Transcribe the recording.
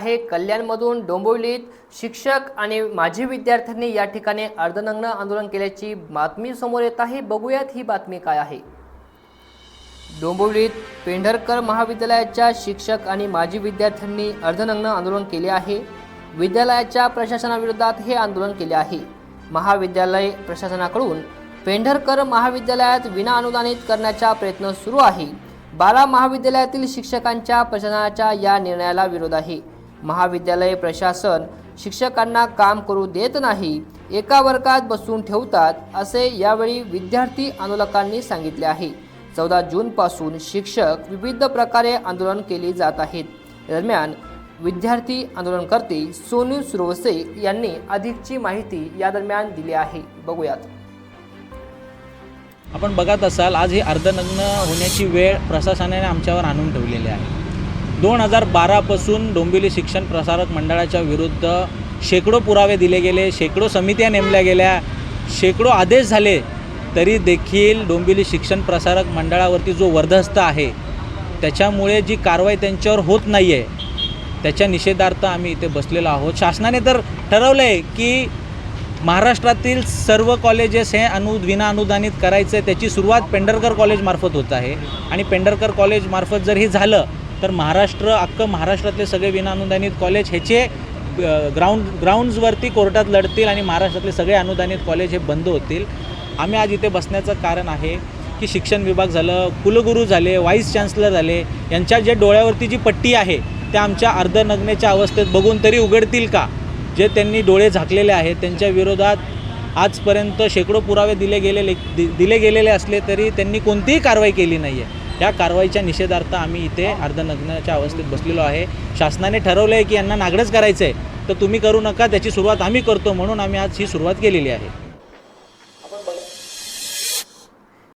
हे कल्याणमधून डोंबिवलीत शिक्षक आणि माजी विद्यार्थ्यांनी या ठिकाणी अर्धनग्न आंदोलन केल्याची बातमी समोर येत आहे. बघूयात ही बातमी काय आहे. डोंबिवलीत पेंढरकर महाविद्यालयाच्या शिक्षक आणि माजी विद्यार्थ्यांनी अर्धनग्न आंदोलन केले आहे. विद्यालयाच्या प्रशासनाविरोधात हे आंदोलन केले आहे. महाविद्यालय प्रशासनाकडून पेंढरकर महाविद्यालयात विनाअनुदानित करण्याचा प्रयत्न सुरू आहे. बारा महाविद्यालयातील शिक्षकांच्या प्रशासनाच्या या निर्णयाला विरोध आहे. महाविद्यालय प्रशासन शिक्षकांना काम करू देत नाही एका वर्गात बसून ठेवतात असे यावेळी विद्यार्थी आंदोलकांनी सांगितले आहे. चौदा जूनपासून शिक्षक विविध प्रकारे आंदोलन केली जात आहेत. दरम्यान विद्यार्थी आंदोलनकर्ते सोनू सुरवसे यांनी अधिकची माहिती या दरम्यान दिली आहे. बघूयात. आपण बघत असाल आज ही अर्धनग्न होण्याची वेळ प्रशासनाने आमच्यावर आणून ठेवलेली आहे. दोन हजार बारापासून डोंबिवली शिक्षण प्रसारक मंडळाच्या विरुद्ध शेकडो पुरावे दिले गेले शेकडो समित्या नेमल्या गेल्या शेकडो आदेश झाले तरी देखील डोंबिवली शिक्षण प्रसारक मंडळावरती जो वर्धस्त आहे त्याच्यामुळे जी कारवाई त्यांच्यावर होत नाही आहे त्याच्या निषेधार्थ आम्ही इथे बसलेलो आहोत. शासनाने तर ठरवलं आहे की महाराष्ट्रातील सर्व कॉलेजेस हे अनु विना अनुदानित करायचं आहे त्याची सुरुवात पेंढरकर कॉलेजमार्फत होत आहे. आणि पेंढरकर कॉलेजमार्फत जर हे झालं तर महाराष्ट्र अख्खं महाराष्ट्रातले सगळे विना अनुदानित कॉलेज ह्याचे ग्राउंड ग्राउंड्सवरती कोर्टात लढतील आणि महाराष्ट्रातले सगळे अनुदानित कॉलेज हे बंद होतील. आम्ही आज इथे बसण्याचं कारण आहे की शिक्षण विभाग झालं कुलगुरू झाले व्हाईस चान्सलर झाले यांच्या जे डोळ्यावरती जी पट्टी आहे त्या आमच्या अर्धनग्नेच्या अवस्थेत बघून तरी उघडतील का? जे त्यांनी डोळे झाकलेले आहेत त्यांच्या विरोधात आजपर्यंत शेकडो पुरावे दिले गेलेले दि दिले गेलेले असले तरी त्यांनी कोणतीही कारवाई केली नाही आहे या कारवाईच्या निषेधार्थ आम्ही इथे अर्धनग्नाच्या अवस्थेत बसलेलो आहे. शासनाने ठरवलं आहे की यांना नागडच करायचं आहे तर तुम्ही करू नका त्याची सुरुवात आम्ही करतो म्हणून आम्ही आज ही सुरुवात केलेली आहे.